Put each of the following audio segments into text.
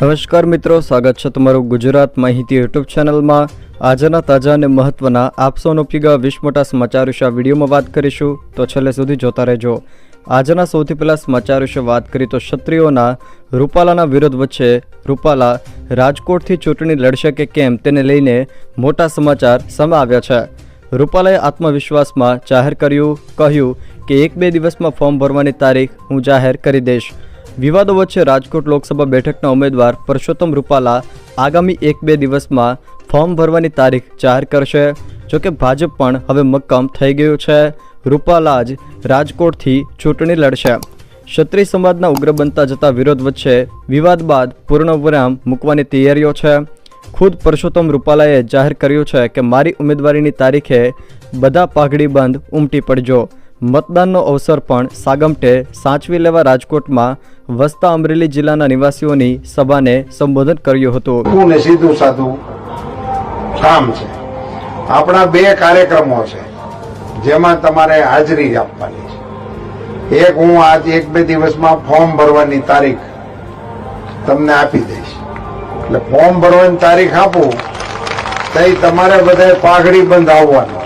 નમસ્કાર મિત્રો, સ્વાગત છે તમારું ગુજરાત માહિતી યુટ્યુબ ચેનલમાં. આજના તાજા અને મહત્વના આપ સૌનો ઉપયોગ વીસ મોટા સમાચાર વિશે વિડીયોમાં વાત કરીશું. તો છેલ્લે સુધી જોતા રહેજો. આજના સૌથી પહેલાં સમાચાર વિશે વાત કરીએ તો ક્ષત્રિયોના રૂપાલાના વિરોધ વચ્ચે રૂપાલા રાજકોટથી ચૂંટણી લડશે કે કેમ તેને લઈને મોટા સમાચાર સામે આવ્યા છે. રૂપાલાએ આત્મવિશ્વાસમાં જાહેર કર્યું, કહ્યું કે એક બે દિવસમાં ફોર્મ ભરવાની તારીખ હું જાહેર કરી દઈશ. વિવાદો વચ્ચે રાજકોટ લોકસભા બેઠકના ઉમેદવાર પરસોત્તમ રૂપાલા આગામી એક બે દિવસમાં ફોર્મ ભરવાની તારીખ જાહેર કરશે. જોકે ભાજપ પણ હવે મક્કમ થઈ ગયું છે. રૂપાલા જ રાજકોટથી ચૂંટણી લડશે. ક્ષત્રિય સમાજના ઉગ્ર બનતા જતા વિરોધ વચ્ચે વિવાદ બાદ પૂર્ણ વિરામ મૂકવાની તૈયારીઓ છે. ખુદ પરસોત્તમ રૂપાલાએ જાહેર કર્યું છે કે મારી ઉમેદવારીની તારીખે બધા પાઘડી બંધ ઉમટી પડજો. મતદાનનો અવસર પણ સાગમટે સાચવી લેવા રાજકોટમાં વસતા અમરેલી જિલ્લાના નિવાસીઓની સભાને સંબોધન કર્યું હતું. સીધું સાધું કામ છે. આપણા બે કાર્યક્રમો છે, જેમાં તમારે હાજરી આપવાની છે. એક હું આજ એક બે દિવસમાં ફોર્મ ભરવાની તારીખ તમને આપી દઈશ. એટલે ફોર્મ ભરવાની તારીખ આપું, તઈ તમારે બધા પાઘડી બંધ આવવાનું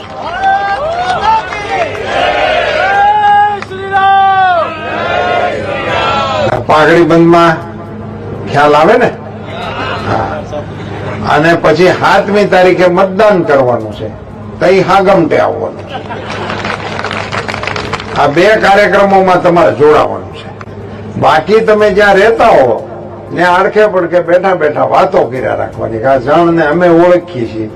પાઘડી બંધમાં ખ્યાલ આવે ને? અને પછી સાતમી તારીખે મતદાન કરવાનું છે. તઈ હાગમટે આવવાનું છે. આ બે કાર્યક્રમોમાં તમારે જોડાવાનું છે. બાકી તમે જ્યાં રહેતા હો ને આડખે પડખે બેઠા બેઠા વાતો કર્યા રાખવાની આ જણને અમે ઓળખીએ છીએ.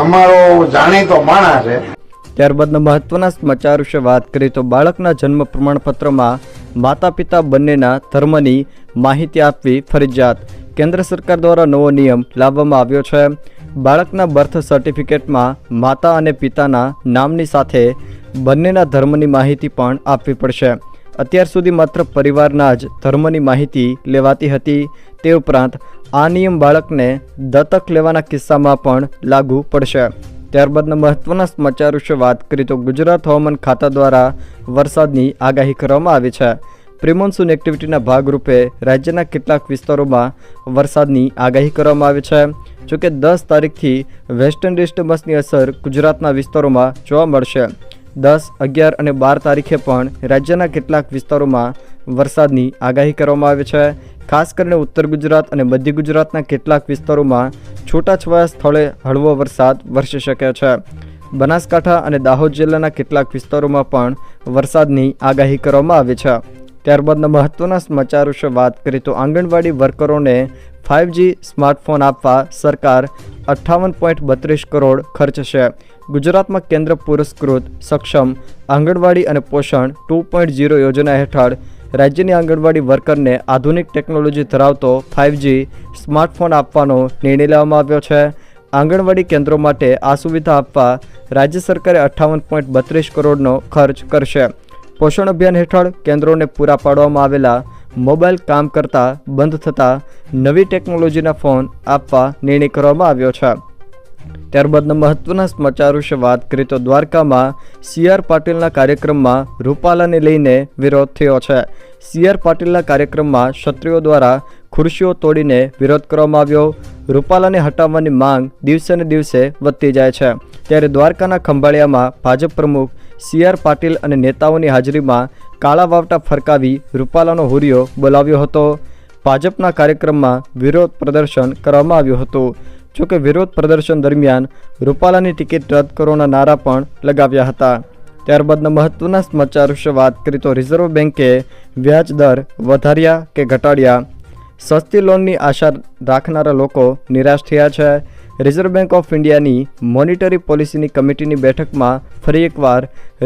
અમારો જાણીતો માણસ છે. ત્યારબાદના મહત્વના સમાચાર વિશે વાત કરીએ તો બાળકના જન્મ પ્રમાણપત્રમાં માતા પિતા બંનેના ધર્મની માહિતી આપવી ફરજિયાત. કેન્દ્ર સરકાર દ્વારા નવો નિયમ લાવવામાં આવ્યો છે. બાળકના બર્થ સર્ટિફિકેટમાં માતા અને પિતાના નામની સાથે બંનેના ધર્મની માહિતી પણ આપવી પડશે. અત્યાર સુધી માત્ર પરિવારના જ ધર્મની માહિતી લેવાતી હતી. તે ઉપરાંત આ નિયમ બાળકને દત્તક લેવાના કિસ્સામાં પણ લાગુ પડશે. ત્યારબાદના મહત્વના સમાચાર વિશે વાત કરીએ તો ગુજરાત હવામાન ખાતા દ્વારા વરસાદની આગાહી કરવામાં આવી છે. પ્રિમોન્સૂન એક્ટિવિટીના ભાગરૂપે રાજ્યના કેટલાક વિસ્તારોમાં વરસાદની આગાહી કરવામાં આવી છે. જોકે દસ તારીખથી વેસ્ટર્ન ડિસ્ટર્બન્સની અસર ગુજરાતના વિસ્તારોમાં જોવા મળશે. દસ, અગિયાર અને બાર તારીખે પણ રાજ્યના કેટલાક વિસ્તારોમાં વરસાદની આગાહી કરવામાં આવી છે. ખાસ કરીને ઉત્તર ગુજરાત અને મધ્ય ગુજરાતના કેટલાક વિસ્તારોમાં છૂટાછવાયા સ્થળે હળવો વરસાદ વરસી શકે છે. બનાસકાંઠા અને દાહોદ જિલ્લાના કેટલાક વિસ્તારોમાં પણ વરસાદની આગાહી કરવામાં આવી છે. ત્યારબાદના મહત્વના સમાચાર વિશે વાત કરીએ તો આંગણવાડી વર્કરોને ફાઇવજી સ્માર્ટફોન આપવા સરકાર અઠ્ઠાવન પોઈન્ટ બત્રીસ કરોડ ખર્ચશે ગુજરાતમાં કેન્દ્ર પુરસ્કૃત સક્ષમ આંગણવાડી અને પોષણ ટુ પોઈન્ટ ઝીરો યોજના હેઠળ રાજ્યની આંગણવાડી વર્કરને આધુનિક ટેકનોલોજી ધરાવતો ફાઇવજી સ્માર્ટફોન આપવાનો નિર્ણય લેવામાં આવ્યો છે. આંગણવાડી કેન્દ્રો માટે આ સુવિધા આપવા રાજ્ય સરકારે અઠ્ઠાવન પોઈન્ટ બત્રીસ કરોડનો ખર્ચ કરશે. પોષણ અભિયાન હેઠળ કેન્દ્રોને પૂરા પાડવામાં આવેલા મોબાઈલ કામ કરતા બંધ થતાં નવી ટેકનોલોજીના ફોન આપવા નિર્ણય કરવામાં આવ્યો છે. ત્યારબાદના મહત્વના સમાચાર વિશે વાત કરીએ તો દ્વારકામાં સી આર પાટીલના કાર્યક્રમમાં રૂપાલાને લઈને વિરોધ થયો છે. સી આર પાટીલના કાર્યક્રમમાં ક્ષત્રિયો દ્વારા ખુરશીઓ તોડીને વિરોધ કરવામાં આવ્યો. રૂપાલાને હટાવવાની માંગ દિવસે ને દિવસે વધતી જાય છે. ત્યારે દ્વારકાના ખંભાળિયામાં ભાજપ પ્રમુખ સી આર પાટીલ અને નેતાઓની હાજરીમાં કાળા વાવટા ફરકાવી રૂપાલાનો હુરિયો બોલાવ્યો હતો. ભાજપના કાર્યક્રમમાં વિરોધ પ્રદર્શન કરવામાં આવ્યું હતું. જોકે વિરોધ પ્રદર્શન દરમિયાન રૂપાલાની ટિકિટ રદ કરવાના નારા પણ લગાવ્યા હતા. ત્યારબાદના મહત્વના સમાચાર વિશે વાત કરી તો રિઝર્વ બેન્કે વ્યાજ દર વધાર્યા કે ઘટાડ્યા? સસ્તી લોનની આશા રાખનારા લોકો નિરાશ થયા છે. રિઝર્વ બેન્ક ઓફ ઇન્ડિયાની મોનિટરી પોલિસીની કમિટીની બેઠકમાં ફરી એકવાર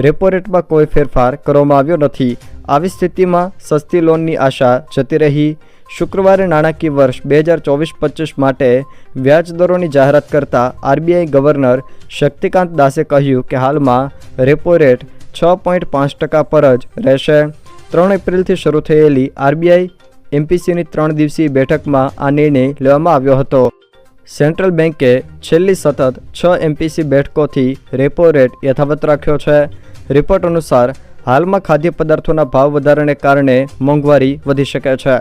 રેપો રેટમાં કોઈ ફેરફાર કરવામાં આવ્યો નથી. આવી સ્થિતિમાં સસ્તી લોનની આશા જતી રહી. શુક્રવારે નાણાકીય વર્ષ બે હજાર ચોવીસ પચીસ માટે વ્યાજ દરોની જાહેરાત કરતા આરબીઆઈ ગવર્નર શક્તિકાંત દાસે કહ્યું કે હાલમાં રેપો રેટ છ પોઈન્ટ પાંચ ટકા પર જ રહેશે. ત્રણ એપ્રિલથી શરૂ થયેલી આરબીઆઈ એમપીસીની ત્રણ દિવસીય બેઠકમાં આ નિર્ણય લેવામાં આવ્યો હતો. સેન્ટ્રલ બેન્કે છેલ્લી સતત છ એમપીસી બેઠકોથી રેપો રેટ યથાવત રાખ્યો છે. રિપોર્ટ અનુસાર હાલમાં ખાદ્ય પદાર્થોના ભાવ વધારાને કારણે મોંઘવારી વધી શકે છે.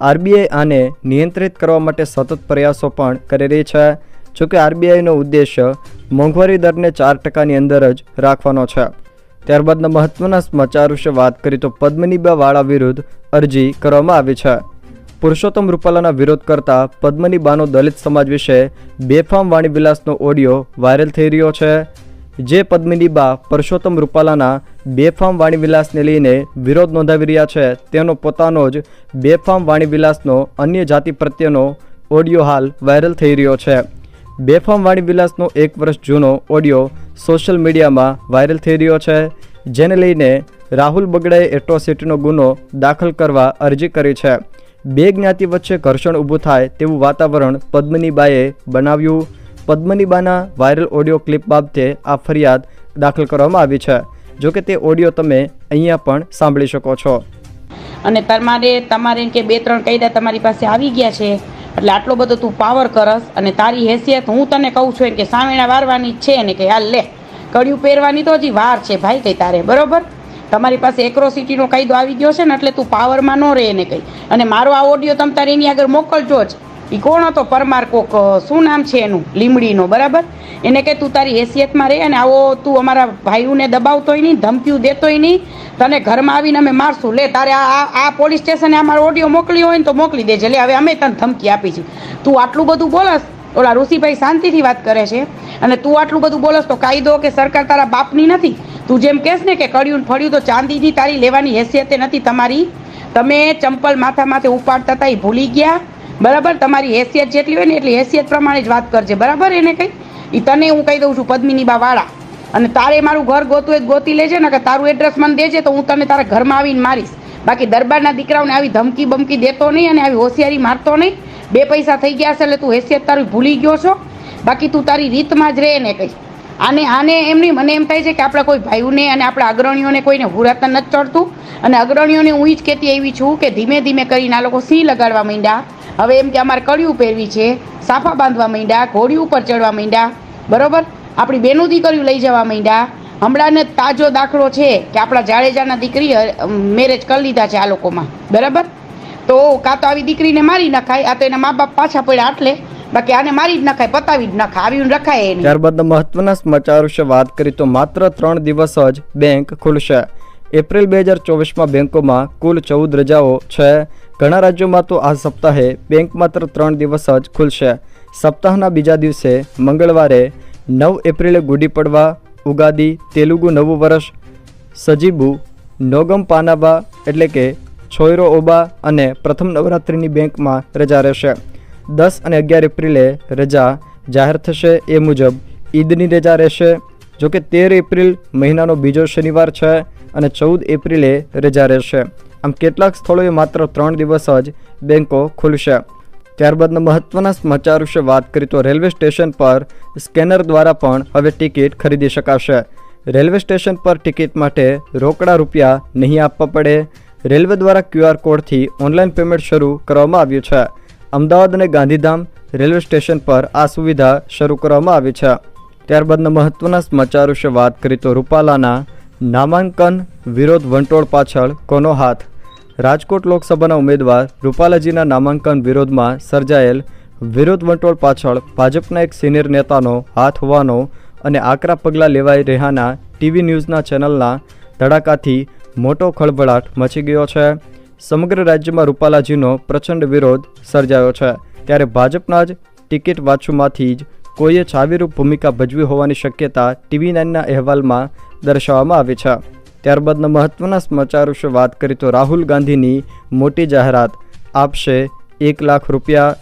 આરબીઆઈ આને નિયંત્રિત કરવા માટે સતત પ્રયાસો પણ કરી રહી છે, જોકે આરબીઆઈનો ઉદ્દેશ્ય મોંઘવારી દરને ચાર ટકાની અંદર જ રાખવાનો છે. ત્યારબાદના મહત્વના સમાચાર વિશે વાત કરીએ તો પદ્મનીબાવાળા વિરુદ્ધ અરજી કરવામાં આવી છે. પુરુષોત્તમ રૂપાલાના વિરોધ કરતા પદ્મની બાનો દલિત સમાજ વિશે બેફામ વાણીવિલાસનો ઓડિયો વાયરલ થઈ રહ્યો છે. જે પદ્મિની બા પરસોત્તમ રૂપાલાના બેફામ વાણીવિલાસને લઈને વિરોધ નોંધાવી રહ્યા છે, તેનો પોતાનો જ બેફામ વાણીવિલાસનો અન્ય જાતિ પ્રત્યેનો ઓડિયો હાલ વાયરલ થઈ રહ્યો છે. બેફામ વાણીવિલાસનો એક વર્ષ જૂનો ઓડિયો સોશિયલ મીડિયામાં વાયરલ થઈ રહ્યો છે, જેને લઈને રાહુલ બગડાએ એટ્રોસિટીનો ગુનો દાખલ કરવા અરજી કરી છે. બે જ્ઞાતિ વચ્ચે ઘર્ષણ ઊભું થાય તેવું વાતાવરણ પદ્મનીબાએ બનાવ્યું. પદ્મનીબાના વાયરલ ઓડિયો ક્લિપ બાબતે આ ફરિયાદ દાખલ કરવામાં આવી છે. જોકે તે ઓડિયો તમે અહીંયા પણ સાંભળી શકો છો. અને તમારે તમારે કે બે, ત્રણ કાયદા તમારી પાસે આવી ગયા છે, એટલે આટલો બધો તું પાવર કરસ અને તારી હેસિયત હું તને કહું છું એમ કે સામેણા વારવાની જ છે ને કે હાલ લે, કડિયું પહેરવાની તો હજી વાર છે ભાઈ કઈ તારે, બરોબર? તમારી પાસે એક્રોસિટીનો કાયદો આવી ગયો છે ને એટલે તું પાવરમાં ન રહે એને કંઈ. અને મારો આ ઓડિયો તમે તારે એની આગળ મોકલજો જ. એ કોણ હતો પરમાર કોક શું નામ છે એનું? લીમડીનો, બરાબર? એને કે તું તારી હેસિયતમાં રહે અને આવો તું અમારા ભાઈઓને દબાવતોય નહીં, ધમકીઓ દેતોય નહીં, તને ઘરમાં આવીને અમે મારશું. લે, તારે આ, આ- પોલીસ સ્ટેશને અમારો ઓડિયો મોકલ્યો હોય ને તો મોકલી દેજે. લે, હવે અમે તને ધમકી આપી છે. તું આટલું બધું બોલસ? ઓલા ઋષિભાઈ શાંતિથી વાત કરે છે. અને તું આટલું બધું બોલસ તો કાયદો કે સરકાર તારા બાપની નથી? તું જેમ કહેશ ને કે કડ્યું ફળ્યું તો ચાંદીની તારી લેવાની હેસિયતે નથી તમારી. તમે ચંપલ માથા માથે ઉપાડતા હતા એ ભૂલી ગયા. બરાબર? તમારી હેસિયત જેટલી હોય ને એટલી હેસિયત પ્રમાણે જ વાત કરજે. બરાબર એને કંઈ? એ તને હું કહી દઉં છું પદ્મિની બા વાળા અને તારે મારું ઘર ગોતું એક ગોતી લેજે ને કે તારું એડ્રેસ મને દેજે તો હું તને તારા ઘરમાં આવીને મારીશ. બાકી દરબારના દીકરાઓને આવી ધમકી બમકી દેતો નહીં અને આવી હોશિયારી મારતો નહીં. બે પૈસા થઈ ગયા છે એટલે તું હેસિયત તારી ભૂલી ગયો છો. બાકી તું તારી રીતમાં જ રહે એને કંઈ. આને આને એમ નહીં, મને એમ થાય છે કે આપણા કોઈ ભાઈઓને અને આપણા અગ્રણીઓને કોઈને હુરાતા નથી ચડતું. અને અગ્રણીઓને હું એ જ કહેતી એવી છું કે ધીમે ધીમે કરીને આ લોકો સિંહ લગાડવા માંડ્યા. હવે એમ કે અમારે કળિયું પહેરવી છે, સાફા બાંધવા માંડ્યા ઘોડી ઉપર ચડવા માંડ્યા, બરોબર? આપણી બેનું દીકરીઓ લઈ જવા માંડ્યા. હમણાંને તાજો દાખલો છે કે આપણા જાડેજાના દીકરી મેરેજ કરી લીધા છે આ લોકોમાં. બરાબર? તો કાં તો આવી દીકરીને મારી નખાય, આ તો એના મા બાપ પાછા પડ્યા આટલે. બાકી આને મારી જ નખાય, પતાવી જ નખાય, આવીને રખાય એને. ત્યારબાદના મહત્વના સમાચાર વિશે વાત કરી તો માત્ર ત્રણ દિવસ જ બેંક ખુલશે. એપ્રિલ બે હજાર ચોવીસમાં બેંકોમાં કુલ ચૌદ રજાઓ છે. ઘણા રાજ્યોમાં તો આ સપ્તાહે બેંક માત્ર ત્રણ દિવસ જ ખુલશે. સપ્તાહના બીજા દિવસે મંગળવારે નવ એપ્રિલે ગુડી પડવા, ઉગાદી, તેલુગુ નવું વર્ષ, સજીબુ, નોગમ પાનાબા એટલે કે છોયરો ઓબા અને પ્રથમ નવરાત્રિની બેંકમાં રજા રહેશે. દસ અને અગિયાર એપ્રિલે રજા જાહેર થશે એ મુજબ ઈદની રજા રહેશે. જોકે તેર એપ્રિલ મહિનાનો બીજો શનિવાર છે અને ચૌદ એપ્રિલે રજા રહેશે. આમ કેટલાક સ્થળોએ માત્ર ત્રણ દિવસ જ બેંકો ખુલશે. ત્યારબાદના મહત્વના સમાચાર વિશે વાત કરીએ તો રેલવે સ્ટેશન પર સ્કેનર દ્વારા પણ હવે ટિકિટ ખરીદી શકાશે. રેલવે સ્ટેશન પર ટિકિટ માટે રોકડા રૂપિયા નહીં આપવા પડે. રેલવે દ્વારા ક્યુઆર કોડથી ઓનલાઈન પેમેન્ટ શરૂ કરવામાં આવ્યું છે. અમદાવાદ અને ગાંધીધામ રેલવે સ્ટેશન પર આ સુવિધા શરૂ કરવામાં આવી છે. ત્યારબાદના મહત્વના સમાચાર વિશે વાત કરી તો રૂપાલાના નામાંકન વિરોધ વંટોળ પાછળ કોનો હાથ? રાજકોટ લોકસભાના ઉમેદવાર રૂપાલાજીના નામાંકન વિરોધમાં સર્જાયેલ વિરોધ વંટોળ પાછળ ભાજપના એક સિનિયર નેતાનો હાથ હોવાનો અને આકરા પગલાં લેવાઈ રહ્યાના ટીવી ન્યૂઝના ચેનલના ધડાકાથી મોટો ખળભળાટ મચી ગયો છે. સમગ્ર રાજ્યમાં રૂપાલાજીનો પ્રચંડ વિરોધ સર્જાયો છે. ત્યારે ભાજપના જ ટિકિટ વાંચુમાંથી જ કોઈએ છાવીરૂપ ભૂમિકા ભજવી હોવાની શક્યતા ટીવી નાઇનના અહેવાલમાં દર્શાવવામાં આવી છે. ત્યારબાદના મહત્વના સમાચાર વિશે વાત કરીએ તો રાહુલ ગાંધીની મોટી જાહેરાત આપશે એક લાખ રૂપિયા.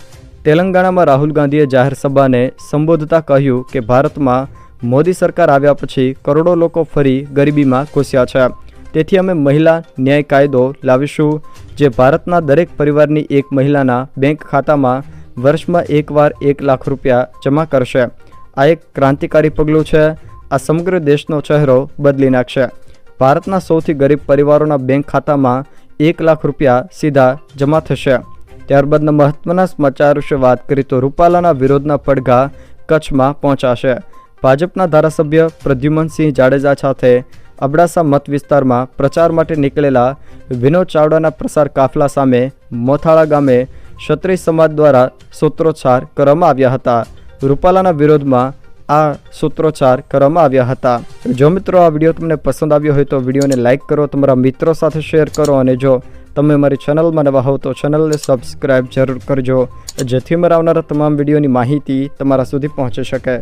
તેલંગાણામાં રાહુલ ગાંધીએ જાહેર સભાને સંબોધતા કહ્યું કે ભારતમાં મોદી સરકાર આવ્યા પછી કરોડો લોકો ફરી ગરીબીમાં ઘૂસ્યા છે. તેથી અમે મહિલા ન્યાય કાયદો લાવીશું, જે ભારતના દરેક પરિવારની એક મહિલાના બેંક ખાતામાં વર્ષમાં એકવાર એક લાખ રૂપિયા જમા કરશે. આ એક ક્રાંતિકારી પગલું છે. આ સમગ્ર દેશનો ચહેરો બદલી નાખશે. ભારતના સૌથી ગરીબ પરિવારોના બેંક ખાતામાં એક લાખ રૂપિયા સીધા જમા થશે. ત્યારબાદના મહત્વના સમાચાર વિશે વાત કરીએ તો રૂપાલાના વિરોધના પડઘા કચ્છમાં પહોંચાશે. ભાજપના ધારાસભ્ય પ્રદ્યુમનસિંહ જાડેજા સાથે અબડાસા મત વિસ્તારમાં પ્રચાર માટે નીકળેલા વિનોદ ચાવડાના પ્રસાર કાફલા સામે મોથાળા ગામે ક્ષત્રિય સમાજ દ્વારા સૂત્રોચ્ચાર કરવામાં આવ્યા હતા. રૂપાલાના વિરોધમાં આ સૂત્રોચ્ચાર કરવામાં આવ્યા હતા. જો મિત્રો આ વીડિયો તમને પસંદ આવ્યો હોય તો વિડીયોને લાઇક કરો, તમારા મિત્રો સાથે શેર કરો અને જો તમે મારી ચેનલમાં નવા હોવ તો ચેનલને સબસ્ક્રાઈબ જરૂર કરજો, જેથી મારા આવનારા તમામ વિડીયોની માહિતી તમારા સુધી પહોંચી શકે.